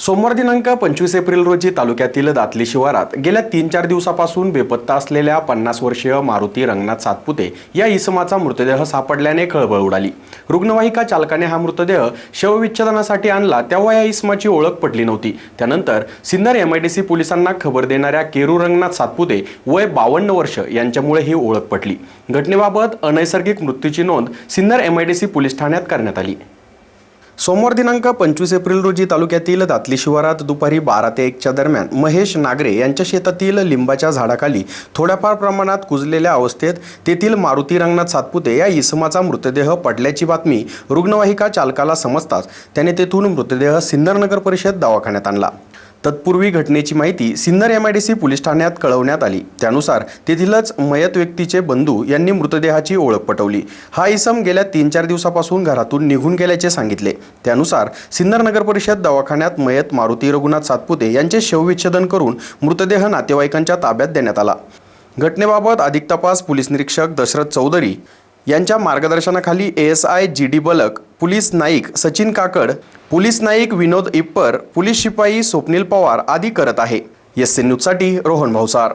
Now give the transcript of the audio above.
सोमवार दिनांक पंचवीस एप्रिल रोजी तालुक्यातील दातली शिवारात गेल्या तीन चार दिवसापासून बेपत्ता असलेल्या पन्नास वर्षीय मारुती रंगनाथ सातपुते या इसमाचा मृतदेह सापडल्याने खळबळ उडाली. रुग्णवाहिका चालकाने हा मृतदेह शवविच्छेदनासाठी आणला तेव्हा या इसमाची ओळख पटली नव्हती. त्यानंतर Sinnar M I D C पोलिसांना खबर देणाऱ्या केरू रंगनाथ सातपुते वय बावन्न वर्ष यांच्यामुळे ही ओळख पटली. घटनेबाबत अनैसर्गिक मृत्यूची नोंद Sinnar M I D C police ठाण्यात करण्यात आली. सोमवार दिनांक पंचवीस एप्रिल रोजी तालुक्यातील दातली शिवारात दुपारी बारा ते एकच्या दरम्यान महेश नागरे यांच्या शेतातील लिंबाच्या झाडाखाली थोड्याफार प्रमाणात कुजलेल्या अवस्थेत तेथील मारुती रंगनाथ सातपुते या इसमाचा मृतदेह पडल्याची बातमी रुग्णवाहिका चालकाला समजताच त्याने तेथून मृतदेह सिन्नर नगर परिषद दवाखान्यात आणला. तत्पूर्वी घटनेची माहिती Sinnar M I D C police ठाण्यात कळवण्यात आली. त्यानुसार तेथीलच मयत व्यक्तीचे बंधू यांनी मृतदेहाची ओळख पटवली. हा इसम गेल्या तीन चार दिवसापासून घरातून निघून गेल्याचे सांगितले. त्यानुसार सिन्नर नगर परिषद दवाखान्यात मयत मारुती रघुनाथ सातपुते यांचे शवविच्छेदन करून मृतदेह नातेवाईकांच्या ताब्यात देण्यात आला. घटनेबाबत अधिक तपास पोलीस निरीक्षक दशरथ चौधरी यांच्या मार्गदर्शनाखाली S I G D Balak police Naik Sachin Kakad police Naik Vinod Ippar police शिपाई स्वप्नील पवार आदी करत आहे. एस सी न्यूजसाठी रोहन भावसार